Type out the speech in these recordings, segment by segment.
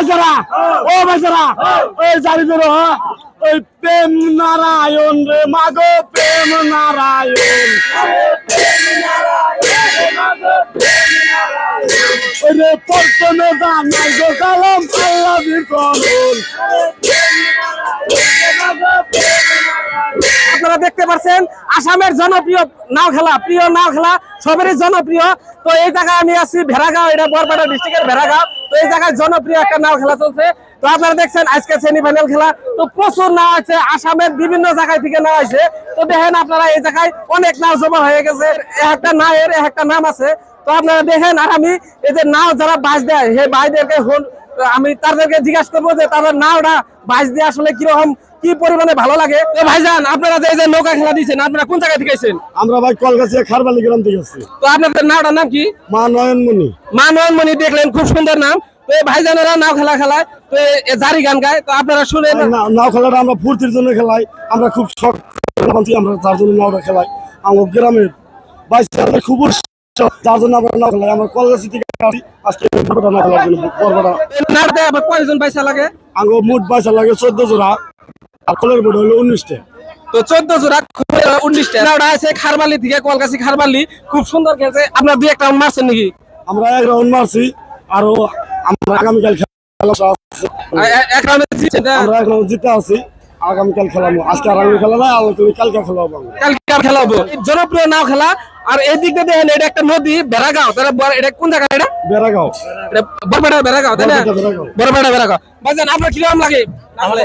বেচারা ও বাজারা ওই জারি হ্যাঁ? ওই প্রেম নারায়ণ রে মাগো প্রেম নারায়ণ রে প্রথমে জানাই গো সালাম আল্লাহ বিচরণ আপনারা দেখতে পাচ্ছেন আসামের জনপ্রিয় নাও খেলা, প্রিয় নাও খেলা, সবারই জনপ্রিয়। তো এই জায়গায় আমি আছি, ভেড়াগাঁও, এটা বরপাড়া ডিস্ট্রিক্টের ভেড়াগাঁও। তো এই জায়গায় জনপ্রিয় একটা নাও খেলা চলছে। তো আপনারা দেখছেন, আজকে সেমিফাইনাল খেলা। তো প্রচুর নাও আছে, আসামের বিভিন্ন জায়গায় থেকে নাও আছে তো দেখেন আপনারা, এই জায়গায় অনেক নাও জমা হয়ে গেছে। একটা নায়ের একটা নাম আছে। তো আপনারা দেখেন আর আমি, এই যে নাও যারা বাস দেয়, সেই ভাইদেরকে হল আমি তাদেরকে জিজ্ঞাসা করব যে তাদের নাওটা বাইশ দিয়ে আসলে কীরকম কি পরিমাণে ভালো লাগে? তো ভাইজান আপনারা যে যে নৌকা খেলা দিয়েছেন আপনারা কোন জায়গায় থেকে এসেছেন? আমরা ভাই কলকাতা খারবালি গ্রাম থেকে আসছি তো আপনাদের নাওটার নাম কি? মা নয়নমণি। মা নয়নমণি দেখলেন খুব সুন্দর নাম। তো এই ভাইজানেরা নাও খেলা খেলায় তো জারি গান গায়। তো আপনারা শুনেন। নাও খেলাটা আমরা ফুর্তির জন্য খেলাই। আমরা খুব শখ আমরা যার জন্য নাওটা খেলাই। আমার গ্রামের বাইশ খুব যার জন্য আমরা নাও খেলাই আমরা কলকাতা থেকে আজকে বড়টা নাও খেলার জন্য। বড়টা এই আবার কয়জন পয়সা লাগে? আঙ্গ মুঠ বাইশা লাগে চোদ্দ জোড়া আর কলের বোর্ড হলো উনিশটা। তো চোদ্দ জোড়া উনিশটা। আছে খারবালি থেকে কলকাছি খারবালি। খুব সুন্দর খেলছে। আপনার দুই একটা মারছেন নাকি? আমরা এক রাউন্ড মারছি আরও আমরা আগামীকাল খেলা এক রাউন্ডে জিতছেন না? আমরা এক রাউন্ড জিতে আছি। আগামীকাল খেলাবো। আজকে আর আগামী খেলা আলো তুমি কালকে খেলা হব আমরা। কালকে আর খেলা জনপ্রিয় নাও খেলা। আর এই দিক দিয়ে দেখেন এটা একটা নদী বেড়াগাঁও। তাহলে বড়- এটা কোন জায়গা এটা? বেড়াগাঁও। এটা বরপেটা বেড়াগাঁও তাই না? বরপেটা বেড়াগাঁও। ভাইজান আপনার কীরকম লাগে?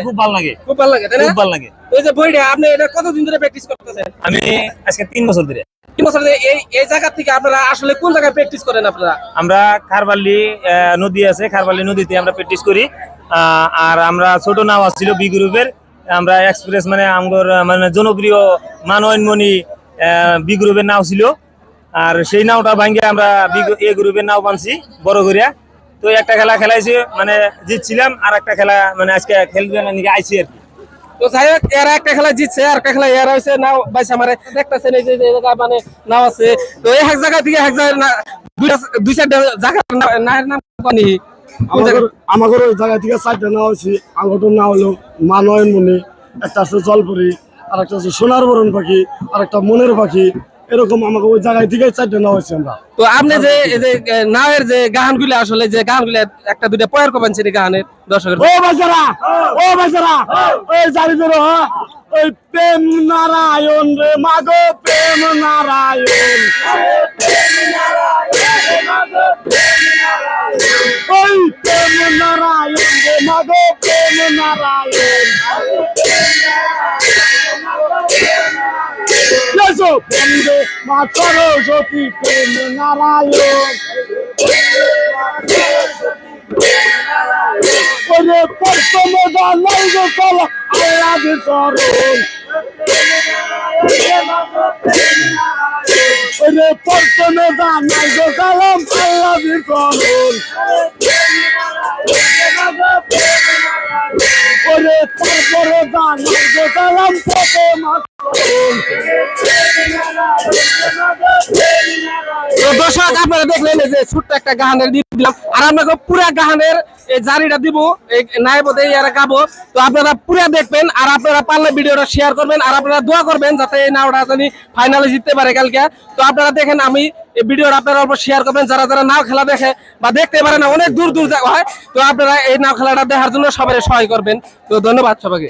খুব ভালো লাগে। খুব ভালো লাগে তাই না? খুব ভালো লাগে। এই যে বইটা আপনি এটা কতদিন ধরে প্র্যাকটিস করতেছেন? আমি আজকে তিন বছর ধরে। তিন বছর ধরে এই এই জায়গা থেকে আপনারা আসলে কোন জায়গায় প্র্যাকটিস করেন আপনারা? আমরা খারবালি আহ, নদী আছে খারবালি নদীতে আমরা প্র্যাকটিস করি। আহ, আর আমরা ছোট নাও আসছিল বি গ্রুপের। আমরা এক্সপ্রেস মানে আমগর মানে জনপ্রিয় মানয়নমণি বি গ্রুপের নাও ছিল। আর সেই নাওটা ভাঙ্গে আমরা এ গ্রুপের নাও বানছি, বড় করিয়া। তো একটা খেলা খেলাইছি মানে জিতছিলাম আর একটা খেলা মানে আজকে খেলবে নাকি আইছি আর কি। তো যাই হোক, এরা একটা খেলা জিতছে, আর একটা খেলা এরা হয়েছে নাও বাইসা মারে দেখতেছেন এই যে জায়গা মানে নাও আছে। তো এই এক জায়গা থেকে এক জায়গায় দুই চারটা জায়গা নায়ের নাম জায়গা আমাদের আমাদের ওই জায়গা থেকে চারটা নাও আছে আঙ্গটোর নাম হলো মা নয়নমণি একটা আছে জলপুরি আর একটা আছে সোনার বরণ পাখি আর একটা মনের পাখি। এরকম আমাকে ওই জায়গায় থেকে চারটা নাও আছে আমরা। তো আপনি যে এই যে এ, নাওয়ের যে গানগুলো আসলে যে গানগুলো একটা দুইটা পয়ের করবেন সেই গানের দর্শকের ও বেচারা ও বেচারা ওই জারি ধরো হ্যাঁ? ওই প্রেম নারায়ণ রে মাগো প্রেম নারায়ণ। ওই মাগো প্রেম নারায়ণ। এসো বন্দে মা সরস্বতী প্রেম নারায়ণ। ওরে প্রথমে জানাই গো চলো আল্লাহ বিচরণ ওরে প্রথমে জানাই গো সালাম আল্লাহ বিচরণ তারপরে জানাই গো সালাম মাতরণ তো দর্শক, আপনারা দেখলেন যে ছোট্ট একটা গাহানের দিলাম। আর আপনাকে পুরা গাহানের জারিটা দিব নাইবতে এরা গাবো। তো আপনারা পুরা দেখবেন, আর আপনারা পারলে ভিডিওটা শেয়ার করবেন, আর আপনারা দোয়া করবেন যাতে এই নাওটা জানি ফাইনালে জিততে পারে কালকে। তো আপনারা দেখেন, আমি এই ভিডিওটা আপনারা অল্প শেয়ার করবেন, যারা যারা নাও খেলা দেখে বা দেখতে পারে না, অনেক দূর দূর হয়, তো আপনারা এই নাও খেলাটা দেখার জন্য সবাই সহায় করবেন। তো ধন্যবাদ সবাইকে।